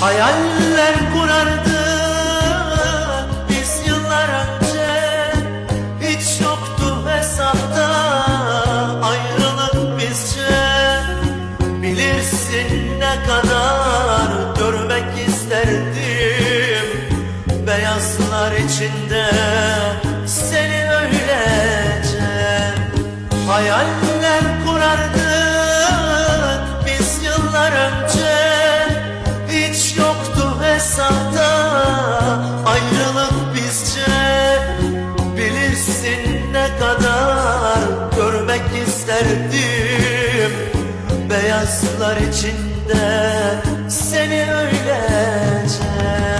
Hayaller kurardık biz yıllar önce. Hiç yoktu hesapta ayrılık bizce. Bilirsin ne kadar görmek isterdim. Beyazlar içinde seni öylece. Hayaller kurardık verdim Beyazlar içinde seni öylece.